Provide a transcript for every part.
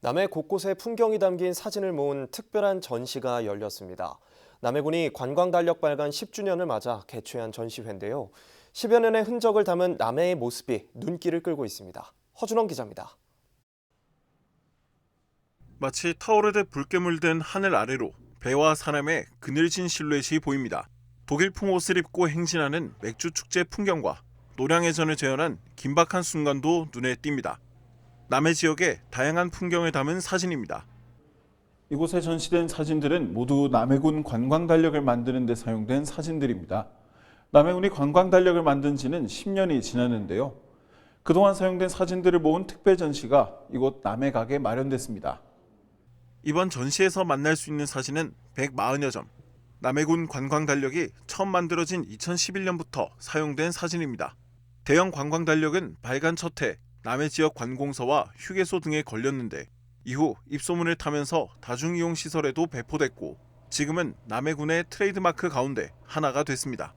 남해 곳곳의 풍경이 담긴 사진을 모은 특별한 전시가 열렸습니다. 남해군이 관광 달력 발간 10주년을 맞아 개최한 전시회인데요. 10여 년의 흔적을 담은 남해의 모습이 눈길을 끌고 있습니다. 허준원 기자입니다. 마치 타오르듯 붉게 물 든 하늘 아래로 배와 사람의 그늘진 실루엣이 보입니다. 독일풍 옷을 입고 행진하는 맥주 축제 풍경과 노량해전을 재현한 긴박한 순간도 눈에 띕니다. 남해 지역의 다양한 풍경을 담은 사진입니다. 이곳에 전시된 사진들은 모두 남해군 관광 달력을 만드는 데 사용된 사진들입니다. 남해군이 관광 달력을 만든 지는 10년이 지났는데요. 그동안 사용된 사진들을 모은 특별 전시가 이곳 남해각에 마련됐습니다. 이번 전시에서 만날 수 있는 사진은 140여 점. 남해군 관광 달력이 처음 만들어진 2011년부터 사용된 사진입니다. 대형 관광 달력은 발간 첫해 남해 지역 관공서와 휴게소 등에 걸렸는데 이후 입소문을 타면서 다중이용 시설에도 배포됐고 지금은 남해군의 트레이드마크 가운데 하나가 됐습니다.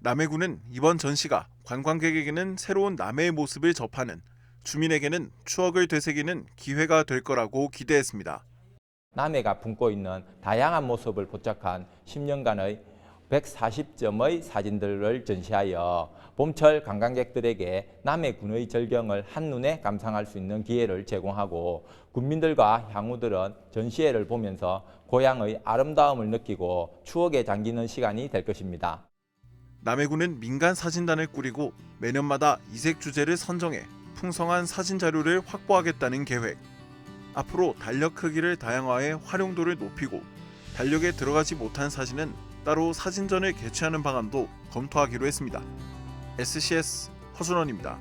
남해군은 이번 전시가 관광객에게는 새로운 남해의 모습을 접하는 주민에게는 추억을 되새기는 기회가 될 거라고 기대했습니다. 남해가 품고 있는 다양한 모습을 포착한 10년간의 140점의 사진들을 전시하여 봄철 관광객들에게 남해 군의 절경을 한눈에 감상할 수 있는 기회를 제공하고 군민들과 향후들은 전시회를 보면서 고향의 아름다움을 느끼고 추억에 잠기는 시간이 될 것입니다. 남해군은 민간 사진단을 꾸리고 매년마다 이색 주제를 선정해 풍성한 사진 자료를 확보하겠다는 계획. 앞으로 달력 크기를 다양화해 활용도를 높이고 달력에 들어가지 못한 사진은 따로 사진전을 개최하는 방안도 검토하기로 했습니다. SCS 허준원입니다.